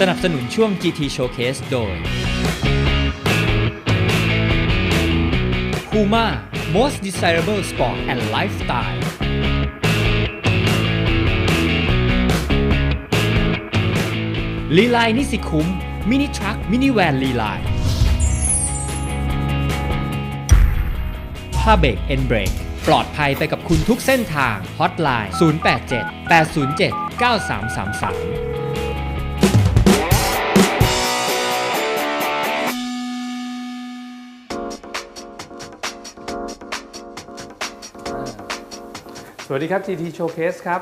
สนับสนุนช่วง GT Showcase โดย Puma Most Desirable Sport and Lifestyle ลีลายนิสิคุ้ม มินิทรัค มินิแวนลีลายผ้าเบรกเอ็นเบรกปลอดภัยไปกับคุณทุกเส้นทาง ฮอตไลน์ 087 807 9333 สวัสดีครับ GT Showcase ครับ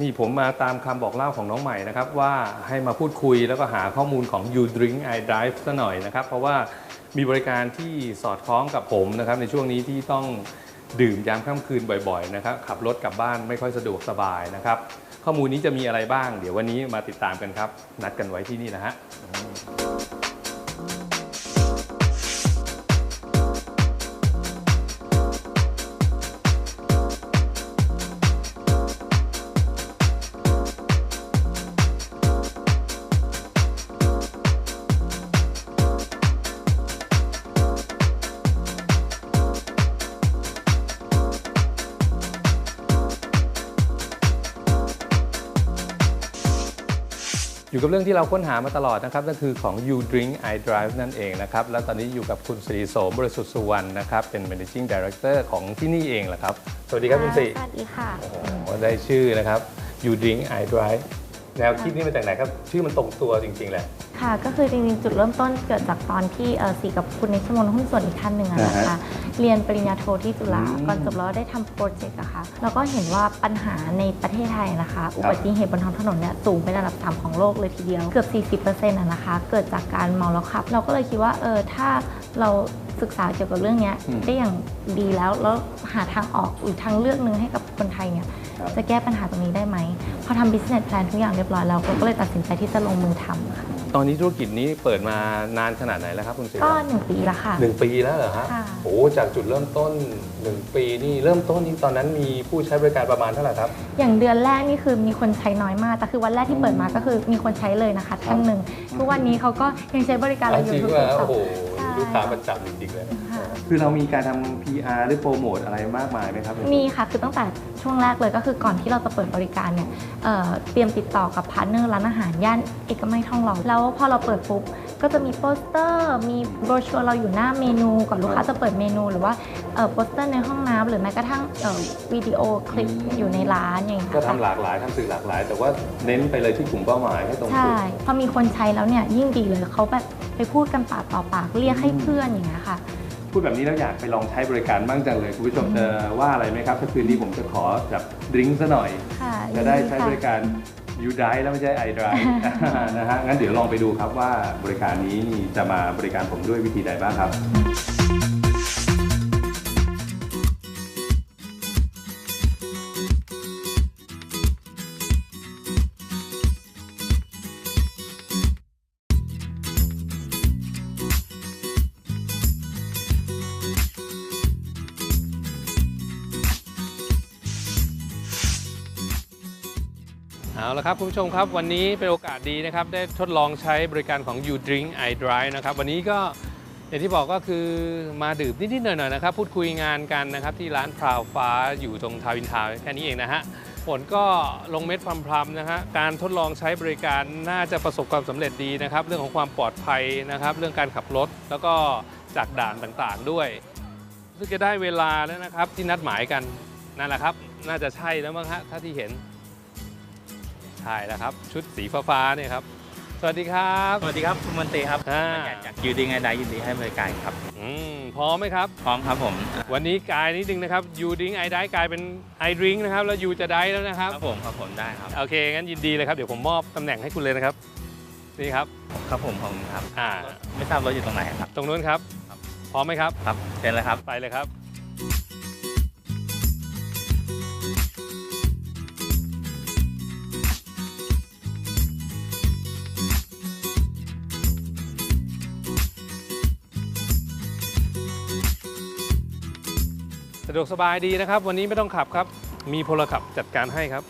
นี่ผมมาตามคำบอกเล่าของน้องใหม่นะครับ ว่าให้มาพูดคุยแล้วก็หาข้อมูลของ You Drink I Drive ซะหน่อยนะครับ เพราะว่ามีบริการที่สอดคล้องกับผมนะครับในช่วงนี้ที่ต้องดื่มยามค่ำคืนบ่อยๆนะครับขับรถกลับบ้านไม่ค่อยสะดวกสบายนะครับ ข้อมูลนี้จะมีอะไรบ้าง เดี๋ยววันนี้มาติดตามกันครับ นัดกันไว้ที่นี่นะฮะ อยู่กับเรื่องที่เราค้นหามาตลอดนะครับนั่นคือของ You Drink I Drive นั่นเองนะครับ แล้วตอนนี้อยู่กับคุณศรีโสมบริสุทธิ์สุวรรณนะครับ เป็น Managing Director ของที่นี่เองแหละครับ สวัสดีครับคุณศรีสวัสดีค่ะโอ้โหได้ชื่อนะครับ You Drink I Drive แนวคิดนี้มาจากไหนครับ ชื่อมันตรงตัวจริงๆแหละค่ะ ก็คือจริงๆ จุดเริ่มต้นเกิดจากตอนที่เอ่อสีกับคุณนิชมนหุ้นส่วนอีกท่านหนึ่งอะนะอ่าคะฮะเรียนปริญญาโทที่จุฬาอืมก่อนจบแล้วได้ทำโปรเจกต์อะค่ะแล้วก็เห็นว่าปัญหาในประเทศไทยนะคะ อุบัติเหตุบนท้องถนนเนี่ยสูงเป็นอันดับสามของโลกเลยทีเดียว เกือบ 40%อะนะคะ เกิดจากการเมาแล้วขับ เราก็เลยคิดว่าเออถ้าเราศึกษาเกี่ยวกับเรื่องเนี้ยอืมได้อย่างดีแล้วแล้วหาทางออกหรือทางเลือกหนึงให้กับคนไทยเนี่ยครับจะแก้ปัญหาตรงนี้ได้ไหม พอทำ business plan ทุกอย่างเรียบร้อยแล้วเราก็เลยตัดสินใจที่จะลงมือทำค่ะตอนนี้ธุรกิจนี้เปิดมานานขนาดไหนแล้วครับคุณศรีก็หนึ่งปีละค่ะ หนึ่งปีแล้วเหรอฮะค่ะ โอ้โหจากจุดเริ่มต้นหนึ่งปีนี่เริ่มต้นนี่ตอนนั้นมีผู้ใช้บริการประมาณเท่าไหร่ครับ อย่างเดือนแรกนี่คือมีคนใช้น้อยมาก แต่คือวันแรกที่เปิดมาก็คือมีคนใช้เลยนะคะท่านหนึ่งทุกวันนี้เขาก็ยังใช้บริการเราอจริยู่งทุกว่าๆโอ้โหใช่ ลูกค้าประจำจริงๆเลยค่ะคือเรามีการทำ PR หรือโปรโมทอะไรมากมายไหมครับ มีค่ะ คือตั้งแต่ช่วงแรกเลยก็คือก่อนที่เราจะเปิดบริการเนี่ยเอ่อเตรียมติดต่อกับพาร์ทเนอร์ร้านอาหารย่านเอกมัยทองหล่อแล้วพอเราเปิดปุ๊บ ก็จะมีโปสเตอร์ มีโบรชัวร์เราอยู่หน้าเมนูก่อนลูกค้าจะเปิดเมนู หรือว่าเอ่อโปสเตอร์ในห้องน้ำหรือแม้กระทั่งเอ่อวิดีโอคลิปอยู่ในร้านอย่างเงี้ยก็ค่ะทำหลากหลายทำสื่อหลากหลาย แต่ว่าเน้นไปเลยที่กลุ่มเป้าหมายให้ตรงจุใช่ดพอมีคนใช้แล้วเนี่ยยิ่งดีเลยเขาแบบไปพูดกันปากต่อปากเรียกให้เพื่อนอย่างเงี้ยค่ะพูดแบบนี้แล้วอยากไปลองใช้บริการบ้างจังเลย คุณผู้ชมจะว่าอะไรไหมครับถ้าคืนนี้ผมจะขอแบบดริงก์ซะหน่อยค่ะจะได้ใช้ค่ะบริการ ยูไดแล้วไม่ใช่ไอดรนะฮะงั้นเดี๋ยวลองไปดูครับว่าบริการนี้นี่จะมาบริการผมด้วยวิธีใดบ้างครับ ละครับคุณผู้ชมครับวันนี้เป็นโอกาสดีนะครับ ได้ทดลองใช้บริการของ You Drink I Drive นะครับ วันนี้ก็อย่างที่บอกก็คือมาดื่มนิดๆหน่อยๆนะครับ พูดคุยงานกันนะครับ ที่ร้านพราวฟ้าอยู่ตรงทาวินทาวแค่นี้เองนะฮะผลก็ลงเม็ดพรำๆนะฮะการทดลองใช้บริการน่าจะประสบความสำเร็จดีนะครับ เรื่องของความปลอดภัยนะครับ เรื่องการขับรถแล้วก็จากด่านต่างๆด้วยรู้สึกจะได้เวลาแล้วนะครับที่นัดหมายกันนั่นแหละครับ น่าจะใช่แล้วมั้งฮะถ้าที่เห็น ใช่แล้วครับ ชุดสีฟ้าๆเนี่ยครับ สวัสดีครับสวัสดีครับคุณมนตรีครับอ่าจากยูดิงไอไดยินดีให้บริการครับ อืมพร้อมไหมครับ พร้อมครับผมวันนี้กายนิดนึงนะครับยูดิงไอได้กลายเป็นไอดริงนะครับ แล้วยูจะได้แล้วนะครับ ครับผมครับผมได้ครับ โอเค งั้นยินดีเลยครับ เดี๋ยวผมมอบตำแหน่งให้คุณเลยนะครับ นี่ครับ ครับผมผมครับ อ่า ไม่ทราบรถอยู่ตรงไหนครับ ตรงนู้นครับพร้อมไหมครับ ครับเชิญเลยครับ ไปเลยครับ สะดวกสบายดีนะครับ วันนี้ไม่ต้องขับครับ มีพลขับจัดการให้ครับ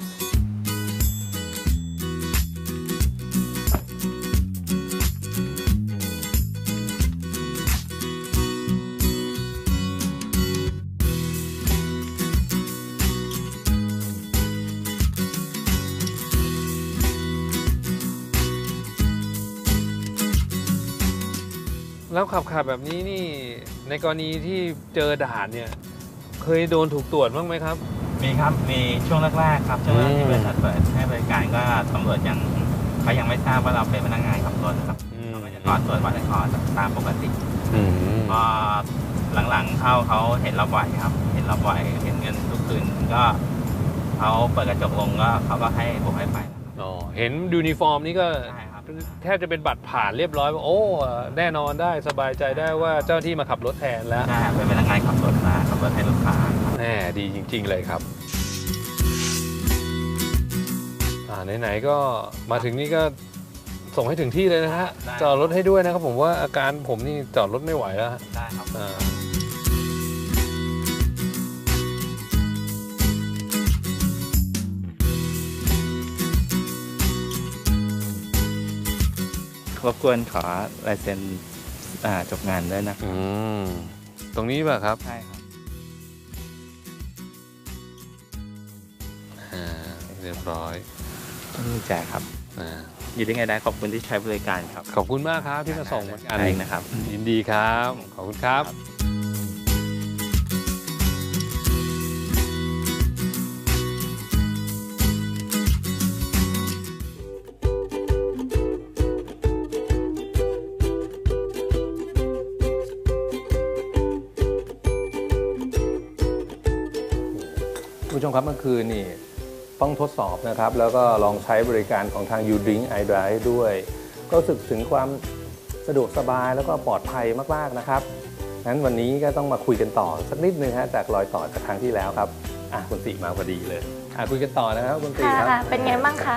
แล้วขับขับแบบนี้นี่ในกรณีที่เจอด่านเนี่ย เคยโดนถูกตรวจบ้างไหมครับ มีครับ มีช่วงแรกๆครับช่วงแรกอืมที่บริษัทเปิดให้บริการก็ตำรวจยังเขายังไม่ทราบว่าเราเป็นพนักงานขับรถครับเขาก็จะขอตรวจวัดแอลกอฮอล์ตามปกติอืมพอหลังๆเข้าเขาเห็นเราบ่อยครับ เห็นเราบ่อยเห็นเงินทุกคืนก็เขาเปิดกระจกลงก็เขาก็ให้ผมให้ไปแล้วครับอ๋อเห็นยูนิฟอร์มนี่ก็ใช่ครับ แทบจะเป็นบัตรผ่านเรียบร้อยว่าโอ้แน่นอนได้สบายใจได้ว่าเจ้าหน้าที่มาขับรถแทนแล้วใช่ครับเป็นพนักงานขับรถมาขับรถให้ลูกค้าครับแน่ดีจริง ๆ เลยครับอ่าไหนๆก็มาถึงนี่ก็ส่งให้ถึงที่เลยนะฮะได้จอดรถให้ด้วยนะครับผมว่าอาการผมนี่จอดรถไม่ไหวแล้วฮะได้ครับ รบกวนขอลายเซ็นอ่าจบงานด้วยนะอืม ตรงนี้ป่ะครับ ใช่ครับอ่าเรียบร้อยนี่แจกครับอ่าอยู่ได้ไงได้ขอบคุณที่ใช้บริการครับ ขอบคุณมากครับที่มาส่งเหมือนกันเองนะครับ ยินดีครับ ขอบคุณครับ ผู้ชมครับเมื่อคืนนี่ต้องทดสอบนะครับ แล้วก็ลองใช้บริการของทาง u d r i n k i Drive ด้วย ก็รู้สึกถึงความสะดวกสบายแล้วก็ปลอดภัยมากๆนะครับงั้นวันนี้ก็ต้องมาคุยกันต่อสักนิดนึงฮะจากรอยต่อจากครั้งที่แล้วครับอะคุณติมาพอดีเลย อะคุยกันต่อนะครับคุณติค่ะครับ ค่ะเป็นไงบ้างคะ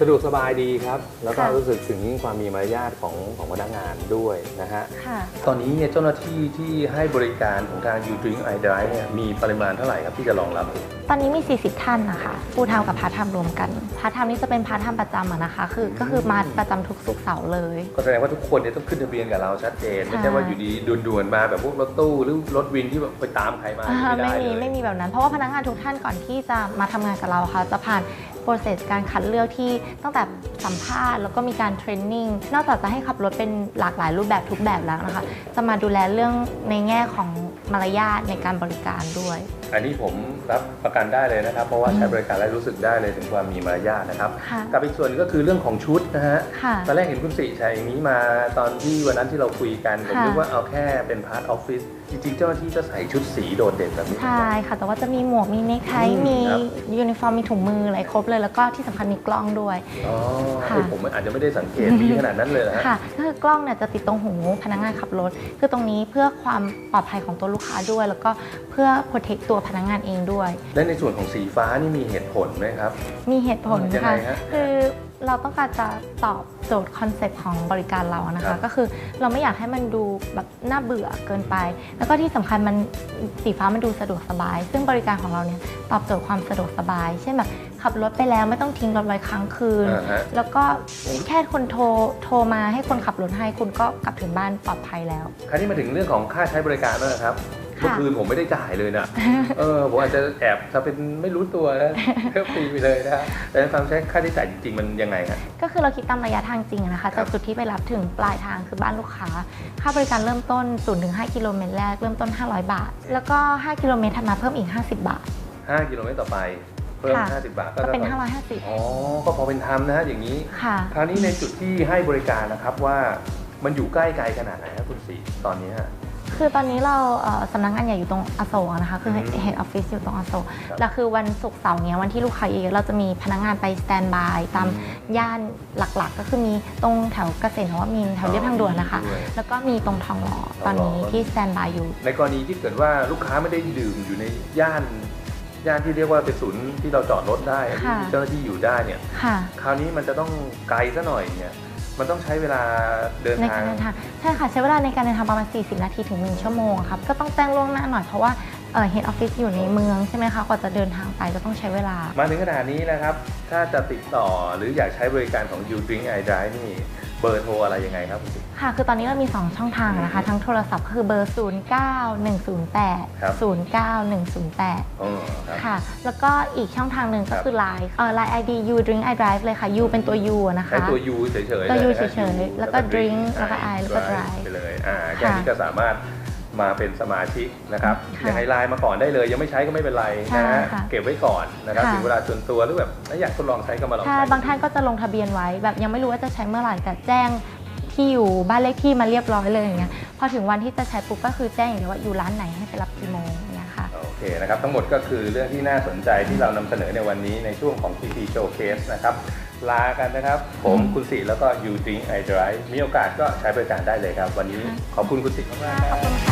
สะดวกสบายดีครับ แล้วก็ค่ะ รู้สึกถึงความมีมารยาทของของพนักงานด้วยนะฮะ ค่ะ ตอนนี้เนี่ยเจ้าหน้าที่ที่ให้บริการของทาง u d r i n k i Drive เนี่ยมีปริมาณเท่าไหร่ครับที่จะรองรับ ตอนนี้มี 40 ท่านนะคะฟูลไทม์กับพาร์ทไทม์รวมกัน พาร์ทไทม์นี่จะเป็นพาร์ทไทม์ประจำอะนะคะ คือก็คือมาประจำทุกสุกร์เสาร์เลย ก็แสดงว่าทุกคนเนี่ยต้องขึ้นทะเบียนกับเราชัดเจน ไม่ใช่ใช่ว่าอยู่ดีด่วนๆมาแบบพวกรถตู้หรือรถวินที่แบบไปตามใครมาอ่าไม่ได้ไม่มีเลย ไม่มีแบบนั้น เพราะว่าพนักงานทุกท่านก่อนที่จะมาทำงานกับเราค่ะ จะผ่านโปรเซสการคัดเลือกที่ตั้งแต่สัมภาษณ์แล้วก็มีการเทรนนิ่งนอกจากจะให้ขับรถเป็นหลากหลายรูปแบบทุกแบบแล้วนะคะ จะมาดูแลเรื่องในแง่ของมารยาทในการบริการด้วย อันนี้ผมรับประกันได้เลยนะครับ เพราะว่าใช้บริการแล้วรู้สึกได้เลยถึงความมีมารยาทนะครับ ค่ะกับอีกส่วนก็คือเรื่องของชุดนะฮะ ค่ะ ตอนแรกเห็นคุณสิใช้อย่างนี้มาตอนที่วันนั้นที่เราคุยกันผมค่ะ นึกว่าเอาแค่เป็นพาร์ทออฟฟิศจริงๆเจ้าหน้าที่จะใส่ชุดสีโดดเด่นแบบนี้ ใช่ค่ะ แต่ว่าจะมีหมวกมีเนคไทอืมมีครับ ยูนิฟอร์มมีถุงมืออะไรครบเลยแล้วก็ที่สำคัญมีกล้องด้วย อ๋อค่ะ เอ้ยผมอาจจะไม่ได้สังเกตมีขนาดนั้นเลยนะฮะ ค่ะก็คือกล้องเนี่ยจะติดตรงหูพนักงานขับรถ คือตรงนี้เพื่อความปลอดภัยของตัวลูกค้าด้วย แล้วก็เพื่อ protect ตัวพนักงานเองด้วย และในส่วนของสีฟ้านี่มีเหตุผลไหมครับ มีเหตุผลยังไงค่ะ ฮะ คือเราต้องการจะตอบโจทย์คอนเซ็ปต์ของบริการเรานะครัคะ บ ก็คือเราไม่อยากให้มันดูแบบน่าเบื่อเกินไป แล้วก็ที่สำคัญมันสีฟ้ามันดูสะดวกสบาย ซึ่งบริการของเราเนี่ยตอบโจทย์ความสะดวกสบาย เช่นแบบขับรถไปแล้วไม่ต้องทิ้งรถไว้ค้างคืน อ่าฮะ แล้วก็แค่คนโทรโทรมาให้คนขับรถให้คุณก็กลับถึงบ้านปลอดภัยแล้ว คราวนี้มาถึงเรื่องของค่าใช้บริการบ้างนะครับค่ะ เมื่อคืนผมไม่ได้จ่ายเลยนะเออผมอาจจะแอบถ้าเป็นไม่รู้ตัวนะก็ฟรีไปเลยนะฮะแต่ในความใช้ค่าใช้จ่ายจริงๆมันยังไงฮะก็คือเราคิดตามระยะทางจริงอะนะคะครัจาบกจุดที่ไปรับถึงปลายทางคือบ้านลูกค้า ค่าบริการเริ่มต้น0ถึง5กิโลเมตรแรกเริ่มต้น 500 บาท แล้วก็ 5 กิโลเมตรถัดมาเพิ่มอีก 50 บาท 5 กิโลเมตรต่อไปเพิ่มค่ะ50 บาท ก็เป็นท่ากับ550 อ๋อ ก็พอเป็นธรรมนะฮะ อย่างนี้ ค่ะ คราวนี้ในจุดที่ให้บริการนะครับว่ามันอยู่ใกล้ไกลขนาดไหนครับคุณสีตอนนี้ฮะ คือตอนนี้เราเอ่อสำนักงานใหญ่อยู่ตรงอโศกนะคะ คืออืมเฮดออฟฟิศอยู่ตรงอโศกครับแล้วคือวันศุกร์เสาร์เนี้ยวันที่ลูกค้าเยอะเราจะมีพนักงานไปสแตนบายตามอืมย่านหลักๆ ก็คือมีตรงแถวเกษตรนวมินทร์แถวเรียบทางด่วนนะคะด้วยแล้วก็มีตรงทองหล่อตอนนี้ทองหล่อที่สแตนบายอยู่ ในกรณีที่เกิดว่าลูกค้าไม่ได้ดื่มอยู่ในย่านย่านที่เรียกว่าเป็นศูนย์ที่เราจอดรถได้ที่ค่ะเจ้าหน้าที่อยู่ได้เนี่ยค่ะคราวนี้มันจะต้องไกลซะหน่อยเนี่ย มันต้องใช้เวลาเดินในทางการเดินทางใช่ค่ะใช้เวลาในการเดินทางประมาณ 40 นาทีถึง 1 ชั่วโมงครับก็ต้องแจ้งล่วงหน้าหน่อยเพราะว่าเฮดออฟฟิศอยู่ในเมืองใช่ไหมคะกว่าจะเดินทางไปก็ต้องใช้เวลา มาถึงขนาดนี้นะครับ ถ้าจะติดต่อหรืออยากใช้บริการของ u Drink i Drive นี่ เบอร์โทรอะไรยังไงครับคุณสิค่ะ คือตอนนี้เรามี 2 ช่องทางนะคะ ทั้งโทรศัพท์ก็คือเบอร์ 0 9 1 0 8ครับ0 9 1 0 8 อ๋อครับ ค่ะ แล้วก็อีกช่องทางหนึ่งครัก็บคือ Line เอ่อ Line ID you drink I drive เลยค่ะ you เป็นตัว u อะนะคะ ใช้ตัว U เฉยๆตัว U ลนะเฉยๆแล้วก็ drink แล้วก็ I แล้วก็ drive ไปเลย อ่าแค่นี้ก็สามารถ มาเป็นสมาชิกนะครับค่ะยังไงไลน์มาก่อนได้เลย ยังไม่ใช้ก็ไม่เป็นไรใช่นะฮะค่ะเก็บไว้ก่อนนะครับค่ะ ถึงเวลาส่วนตัวหรือแบบถ้าอยากทดลองใช้ก็มาลองใช่ใช้บางท่านก็จะลงทะเบียนไว้ แบบยังไม่รู้ว่าจะใช้เมื่อไหร่แต่แจ้งที่อยู่บ้านเลขที่มาเรียบร้อยเลยอย่างเงี้ยพอถึงวันที่จะใช้ปุ๊บก็คือแจ้งอย่างเดียวว่าอยู่ร้านไหนให้ไปรับกี่โมงอย่างเงี้ยค่ะ โอเคนะครับทั้งหมดก็คือเรื่องที่น่าสนใจที่เรานำเสนอในวันนี้ในช่วงของ TP Showcase นะครับลากันนะครับ ผมคุณสิแล้วก็ You Drink I Drive มีโอกาสก็ใช้บริการได้เลยครับ วันนี้ขอบคุณคุณสิมากๆคขรัอบบคุณค่ะ